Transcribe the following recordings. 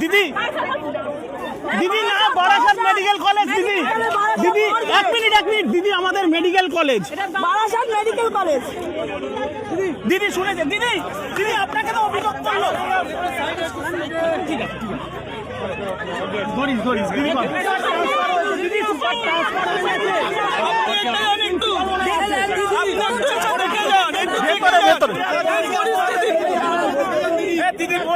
দিদি দিদি না বারাসাত মেডিকেল কলেজ দিদি। দিদি এক মিনিট এক মিনিট দিদি আমাদের medical college. Barasat medical college. দিদি শুনেছে দিদি দিদি আপনাকে তো অভিযোগ করল। ঠিক আছে দিদি দিদি সুপার ট্রান্সফার হয়েছে ভেতরে ভেতরে দিদি বলছে তো চুপ করে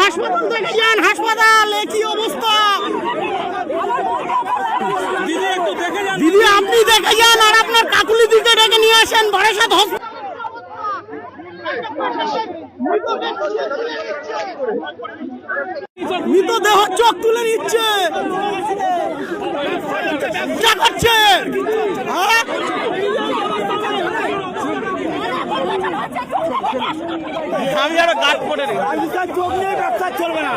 হাসপাতাল দেখে যান হাসপাতাল কি অবস্থা দিদি আপনি দেখে যান আর আপনার কাকুলি দিকে ডেকে নিয়ে আসেন। বারাসাত হসপিটাল মৃতদেহ চোখ তুলে নিচ্ছে। হ্যাঁ? আমি আরও গাছ পড়ে রে চোখ নিয়ে ব্যবসা চলবে না।